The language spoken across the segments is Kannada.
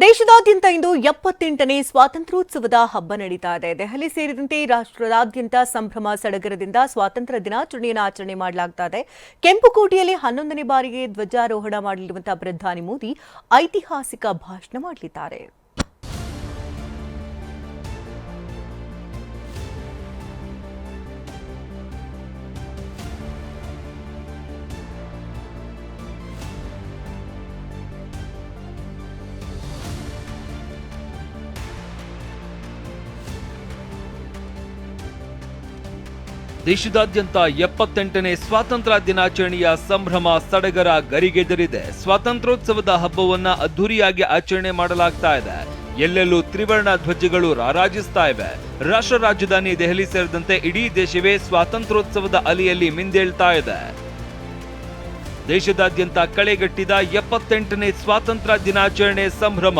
ದೇಶದಾದ್ಯಂತ ಇಂದು ಎಪ್ಪತ್ತೆಂಟನೇ ಸ್ವಾತಂತ್ರ್ಯೋತ್ಸವದ ಹಬ್ಬ ನಡೀತಾ ಇದೆ. ದೆಹಲಿ ಸೇರಿದಂತೆ ರಾಷ್ಟ್ರದಾದ್ಯಂತ ಸಂಭ್ರಮ ಸಡಗರದಿಂದ ಸ್ವಾತಂತ್ರ್ಯ ದಿನಾಚರಣೆಯನ್ನು ಆಚರಣೆ ಮಾಡಲಾಗ್ತಾ ಇದೆ. ಕೆಂಪುಕೋಟೆಯಲ್ಲಿ ಹನ್ನೊಂದನೇ ಬಾರಿಗೆ ಧ್ವಜಾರೋಹಣ ಮಾಡಲಿರುವಂತಹ ಪ್ರಧಾನಿ ಮೋದಿ ಐತಿಹಾಸಿಕ ಭಾಷಣ ಮಾಡಲಿದ್ದಾರೆ. ದೇಶದಾದ್ಯಂತ ಎಪ್ಪತ್ತೆಂಟನೇ ಸ್ವಾತಂತ್ರ್ಯ ದಿನಾಚರಣೆಯ ಸಂಭ್ರಮ ಸಡಗರ ಗರಿಗೆದರಿದೆ. ಸ್ವಾತಂತ್ರ್ಯೋತ್ಸವದ ಹಬ್ಬವನ್ನ ಅದ್ದೂರಿಯಾಗಿ ಆಚರಣೆ ಮಾಡಲಾಗ್ತಾ ಇದೆ. ಎಲ್ಲೆಲ್ಲೂ ತ್ರಿವರ್ಣ ಧ್ವಜಗಳು ರಾರಾಜಿಸ್ತಾ ಇವೆ. ರಾಷ್ಟ್ರ ರಾಜಧಾನಿ ದೆಹಲಿ ಸೇರಿದಂತೆ ಇಡೀ ದೇಶವೇ ಸ್ವಾತಂತ್ರ್ಯೋತ್ಸವದ ಅಲಿಯಲ್ಲಿ ಮಿಂದೇಳ್ತಾ ಇದೆ. ದೇಶದಾದ್ಯಂತ ಕಳೆಗಟ್ಟಿದ ಎಪ್ಪತ್ತೆಂಟನೇ ಸ್ವಾತಂತ್ರ್ಯ ದಿನಾಚರಣೆ ಸಂಭ್ರಮ.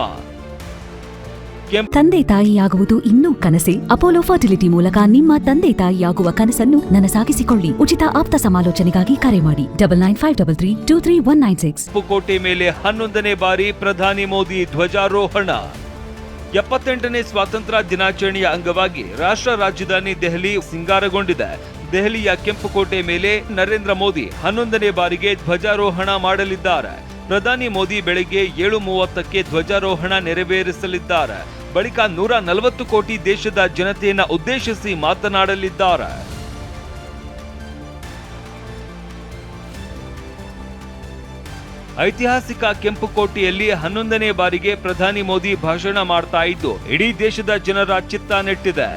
ತಂದೆ ತಾಯಿಯಾಗುವುದು ಇನ್ನೂ ಕನಸೆ. ಅಪೋಲೋ ಫರ್ಟಿಲಿಟಿ ಮೂಲಕ ನಿಮ್ಮ ತಂದೆ ತಾಯಿಯಾಗುವ ಕನಸನ್ನು ನನಸಾಗಿಸಿಕೊಳ್ಳಿ. ಉಚಿತ ಆಪ್ತ ಸಮಾಲೋಚನೆಗಾಗಿ ಕರೆ ಮಾಡಿ. Double nine five double three two three one nine six. ಕೋಟೆ ಮೇಲೆ ಹನ್ನೊಂದನೇ ಬಾರಿ ಪ್ರಧಾನಿ ಮೋದಿ ಧ್ವಜಾರೋಹಣ. ಎಪ್ಪತ್ತೆಂಟನೇ ಸ್ವಾತಂತ್ರ್ಯ ದಿನಾಚರಣೆಯ ಅಂಗವಾಗಿ ರಾಷ್ಟ್ರ ರಾಜಧಾನಿ ದೆಹಲಿ ಸಿಂಗಾರಗೊಂಡಿದೆ. ದೆಹಲಿಯ ಕೆಂಪುಕೋಟೆ ಮೇಲೆ ನರೇಂದ್ರ ಮೋದಿ ಹನ್ನೊಂದನೇ ಬಾರಿಗೆ ಧ್ವಜಾರೋಹಣ ಮಾಡಲಿದ್ದಾರೆ. ಪ್ರಧಾನಿ ಮೋದಿ ಬೆಳಗ್ಗೆ ಏಳು ಮೂವತ್ತಕ್ಕೆ ಧ್ವಜಾರೋಹಣ ನೆರವೇರಿಸಲಿದ್ದಾರೆ. ಬಳಿಕ ನೂರ ನಲವತ್ತು ಕೋಟಿ ದೇಶದ ಜನತೆಯನ್ನು ಉದ್ದೇಶಿಸಿ ಮಾತನಾಡಲಿದ್ದಾರೆ. ಐತಿಹಾಸಿಕ ಕೆಂಪುಕೋಟೆಯಲ್ಲಿ ಹನ್ನೊಂದನೇ ಬಾರಿಗೆ ಪ್ರಧಾನಿ ಮೋದಿ ಭಾಷಣ ಮಾಡ್ತಾ ಇದ್ದು, ಇಡೀ ದೇಶದ ಜನರ ಚಿತ್ತ ನೆಟ್ಟಿದೆ.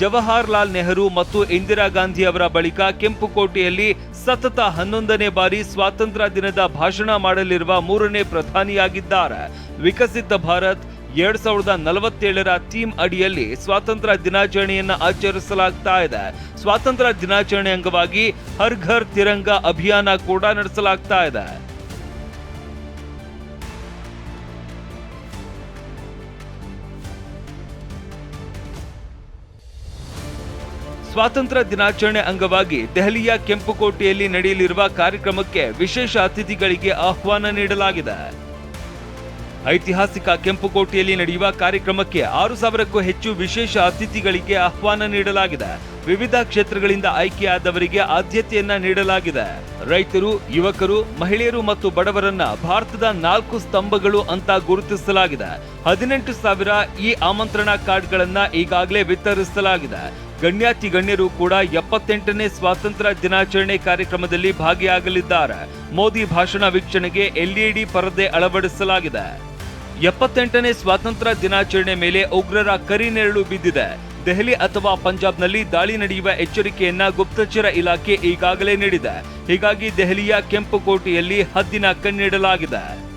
ಜವಾಹರ್ಲಾಲ್ ನೆಹರು ಮತ್ತು ಇಂದಿರಾ ಗಾಂಧಿ ಅವರ ಬಳಿಕ ಕೆಂಪುಕೋಟೆಯಲ್ಲಿ ಸತತ ಹನ್ನೊಂದನೇ ಬಾರಿ ಸ್ವಾತಂತ್ರ್ಯ ದಿನದ ಭಾಷಣ ಮಾಡಲಿರುವ ಮೂರನೇ ಪ್ರಧಾನಿಯಾಗಿದ್ದಾರೆ. ವಿಕಸಿತ ಭಾರತ್ ಎರಡ್ ಸಾವಿರದ ನಲವತ್ತೇಳರ ಥೀಮ್ ಅಡಿಯಲ್ಲಿ ಸ್ವಾತಂತ್ರ್ಯ ದಿನಾಚರಣೆಯನ್ನು ಆಚರಿಸಲಾಗ್ತಾ ಇದೆ. ಸ್ವಾತಂತ್ರ್ಯ ದಿನಾಚರಣೆ ಅಂಗವಾಗಿ ಹರ್ ಘರ್ ತಿರಂಗ ಅಭಿಯಾನ ಕೂಡ ನಡೆಸಲಾಗ್ತಾ ಇದೆ. ಸ್ವಾತಂತ್ರ್ಯ ದಿನಾಚರಣೆ ಅಂಗವಾಗಿ ದೆಹಲಿಯ ಕೆಂಪುಕೋಟೆಯಲ್ಲಿ ನಡೆಯಲಿರುವ ಕಾರ್ಯಕ್ರಮಕ್ಕೆ ವಿಶೇಷ ಅತಿಥಿಗಳಿಗೆ ಆಹ್ವಾನ ನೀಡಲಾಗಿದೆ. ಐತಿಹಾಸಿಕ ಕೆಂಪುಕೋಟೆಯಲ್ಲಿ ನಡೆಯುವ ಕಾರ್ಯಕ್ರಮಕ್ಕೆ ಆರು ಸಾವಿರಕ್ಕೂ ಹೆಚ್ಚು ವಿಶೇಷ ಅತಿಥಿಗಳಿಗೆ ಆಹ್ವಾನ ನೀಡಲಾಗಿದೆ. ವಿವಿಧ ಕ್ಷೇತ್ರಗಳಿಂದ ಆಯ್ಕೆಯಾದವರಿಗೆ ಆದ್ಯತೆಯನ್ನ ನೀಡಲಾಗಿದೆ. ರೈತರು, ಯುವಕರು, ಮಹಿಳೆಯರು ಮತ್ತು ಬಡವರನ್ನ ಭಾರತದ ನಾಲ್ಕು ಸ್ತಂಭಗಳು ಅಂತ ಗುರುತಿಸಲಾಗಿದೆ. ಹದಿನೆಂಟು ಸಾವಿರ ಈ ಆಮಂತ್ರಣ ಕಾರ್ಡ್ಗಳನ್ನ ಈಗಾಗಲೇ ವಿತರಿಸಲಾಗಿದೆ. ಗಣ್ಯಾತಿ ಗಣ್ಯರು ಕೂಡ ಎಪ್ಪತ್ತೆಂಟನೇ ಸ್ವಾತಂತ್ರ್ಯ ದಿನಾಚರಣೆ ಕಾರ್ಯಕ್ರಮದಲ್ಲಿ ಭಾಗಿಯಾಗಲಿದ್ದಾರೆ. ಮೋದಿ ಭಾಷಣ ವೀಕ್ಷಣೆಗೆ ಎಲ್ಇಡಿ ಪರದೆ ಅಳವಡಿಸಲಾಗಿದೆ. ಎಪ್ಪತ್ತೆಂಟನೇ ಸ್ವಾತಂತ್ರ್ಯ ದಿನಾಚರಣೆ ಮೇಲೆ ಉಗ್ರರ ಕರಿನೆರಳು ಬಿದ್ದಿದೆ. ದೆಹಲಿ ಅಥವಾ ಪಂಜಾಬ್ನಲ್ಲಿ ದಾಳಿ ನಡೆಯುವ ಎಚ್ಚರಿಕೆಯನ್ನ ಗುಪ್ತಚರ ಇಲಾಖೆ ಈಗಾಗಲೇ ನೀಡಿದೆ. ಹೀಗಾಗಿ ದೆಹಲಿಯ ಕೆಂಪುಕೋಟೆಯಲ್ಲಿ ಹದ್ದಿನ ಕಣ್ಣಿಡಲಾಗಿದೆ.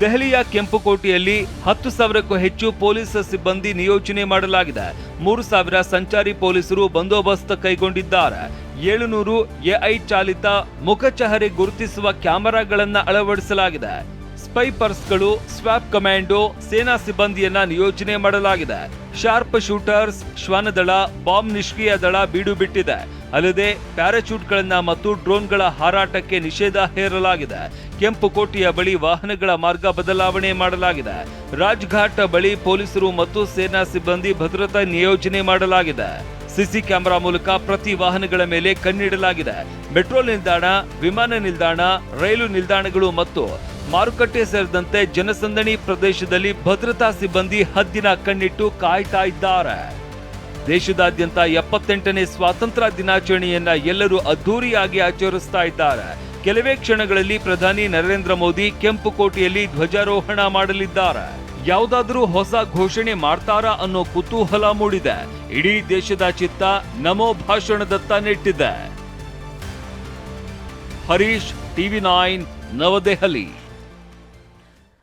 ದೆಹಲಿಯ ಕೆಂಪುಕೋಟೆಯಲ್ಲಿ ಹತ್ತು ಸಾವಿರಕ್ಕೂ ಹೆಚ್ಚು ಪೊಲೀಸ್ ಸಿಬ್ಬಂದಿ ನಿಯೋಜನೆ ಮಾಡಲಾಗಿದೆ. ಮೂರು ಸಾವಿರ ಸಂಚಾರಿ ಪೊಲೀಸರು ಬಂದೋಬಸ್ತ್ ಕೈಗೊಂಡಿದ್ದಾರೆ. ಏಳುನೂರು ಎಐ ಚಾಲಿತ ಮುಖಚಹರೆ ಗುರುತಿಸುವ ಕ್ಯಾಮೆರಾಗಳನ್ನು ಅಳವಡಿಸಲಾಗಿದೆ. ಸ್ಪೈ ಪರ್ಸ್ಗಳು ಸ್ವಾಪ್ ಕಮಾಂಡೋ ಸೇನಾ ಸಿಬ್ಬಂದಿಯನ್ನ ನಿಯೋಜನೆ ಮಾಡಲಾಗಿದೆ. ಶಾರ್ಪ್ ಶೂಟರ್ಸ್ ಶ್ವಾನದಳ ಬಾಂಬ್ ನಿಷ್ಕ್ರಿಯ ದಳ ಬೀಡು ಬಿಟ್ಟಿದೆ. ಅಲ್ಲದೆ ಪ್ಯಾರಾಚೂಟ್ಗಳನ್ನ ಮತ್ತು ಡ್ರೋನ್ಗಳ ಹಾರಾಟಕ್ಕೆ ನಿಷೇಧ ಹೇರಲಾಗಿದೆ. ಕೆಂಪು ಕೋಟೆಯ ಬಳಿ ವಾಹನಗಳ ಮಾರ್ಗ ಬದಲಾವಣೆ ಮಾಡಲಾಗಿದೆ. ರಾಜ್ಘಾಟ್ ಬಳಿ ಪೊಲೀಸರು ಮತ್ತು ಸೇನಾ ಸಿಬ್ಬಂದಿ ಭದ್ರತಾ ನಿಯೋಜನೆ ಮಾಡಲಾಗಿದೆ. ಸಿಸಿ ಕ್ಯಾಮೆರಾ ಮೂಲಕ ಪ್ರತಿ ವಾಹನಗಳ ಮೇಲೆ ಕಣ್ಣಿಡಲಾಗಿದೆ. ಮೆಟ್ರೋ ನಿಲ್ದಾಣ, ವಿಮಾನ ನಿಲ್ದಾಣ, ರೈಲು ನಿಲ್ದಾಣಗಳು ಮತ್ತು ಮಾರುಕಟ್ಟೆ ಸೇರಿದಂತೆ ಜನಸಂದಣಿ ಪ್ರದೇಶದಲ್ಲಿ ಭದ್ರತಾ ಸಿಬ್ಬಂದಿ ಹದ್ದಿನ ಕಣ್ಣಿಟ್ಟು ಕಾಯ್ತಾ ಇದ್ದಾರೆ. ದೇಶದಾದ್ಯಂತ ಎಪ್ಪತ್ತೆಂಟನೇ ಸ್ವಾತಂತ್ರ್ಯ ದಿನಾಚರಣೆಯನ್ನ ಎಲ್ಲರೂ ಅದ್ಧೂರಿಯಾಗಿ ಆಚರಿಸ್ತಾ ಇದ್ದಾರೆ. ಕೆಲವೇ ಕ್ಷಣಗಳಲ್ಲಿ ಪ್ರಧಾನಿ ನರೇಂದ್ರ ಮೋದಿ ಕೆಂಪುಕೋಟೆಯಲ್ಲಿ ಧ್ವಜಾರೋಹಣ ಮಾಡಲಿದ್ದಾರೆ. ಯಾವುದಾದರೂ ಹೊಸ ಘೋಷಣೆ ಮಾಡ್ತಾರಾ ಅನ್ನೋ ಕುತೂಹಲ ಮೂಡಿದೆ. ಇಡೀ ದೇಶದ ಚಿತ್ತ ನಮೋ ಭಾಷಣದತ್ತ ನೆಟ್ಟಿದೆ. Harish, TV nine, Navadehali.